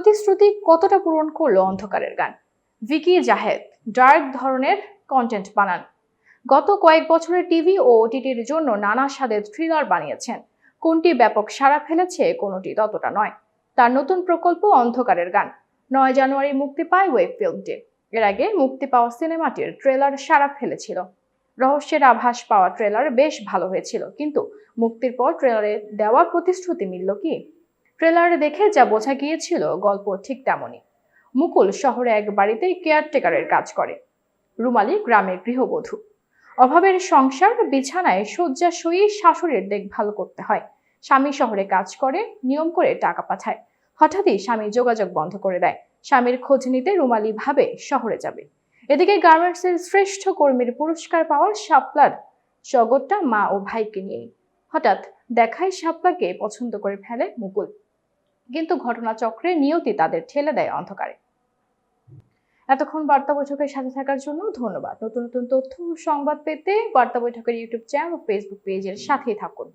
প্রতিশ্রুতি কতটা পূরণ করল অন্ধকারের গান? ভিকি জাহেদ, ডার্ক ধরনের কন্টেন্ট বানান। গত কয়েক বছরে টিভি ও ওটিটির জন্য নানা স্বাদের থ্রিলার বানিয়েছেন। কোনটি ব্যাপক সাড়া ফেলেছে কোনটি ততটা নয়। তার নতুন প্রকল্প অন্ধকারের গান। নয় জানুয়ারি মুক্তি পায় ওয়েব ফিল্মটি। এর আগে মুক্তি পাওয়া সিনেমাটির ট্রেলার সাড়া ফেলেছিল। রহস্যের আভাস পাওয়া ট্রেলার বেশ ভালো হয়েছিল, কিন্তু মুক্তির পর ট্রেলারে দেওয়া প্রতিশ্রুতি মিলল কি? ট্রেলারে দেখে যা বোঝা গিয়েছিল গল্প ঠিক তেমনই। মুকুল শহরে এক বাড়িতে কেয়ারটেকারের কাজ করে। রুমালি গ্রামের গৃহবধূ। অভাবের সংসার, বিছানায় শয্যাশয়ী শাশুড়ির দেখভাল করতে হয়। স্বামী শহরে কাজ করে, নিয়ম করে টাকা পাঠায়। হঠাৎই স্বামী যোগাযোগ বন্ধ করে দেয়। স্বামীর খোঁজ নিতে রুমালি ভাবে শহরে যাবে। এদিকে গার্মেন্টসের শ্রেষ্ঠ কর্মীর পুরস্কার পাওয়া শাপলার জগৎটা মা ও ভাইকে নিয়েই। হঠাৎ দেখায় শাপলাকে পছন্দ করে ফেলে মুকুল। কিন্তু ঘটনাচক্রে নিয়তি তাদের ঠেলে দেয় অন্ধকারে। এতক্ষণ বার্তা বৈঠকের সাথে থাকার জন্য ধন্যবাদ। নতুন নতুন তথ্য সংবাদ পেতে বার্তা বৈঠকের ইউটিউব চ্যানেল ও ফেসবুক পেজের সাথেই থাকুন।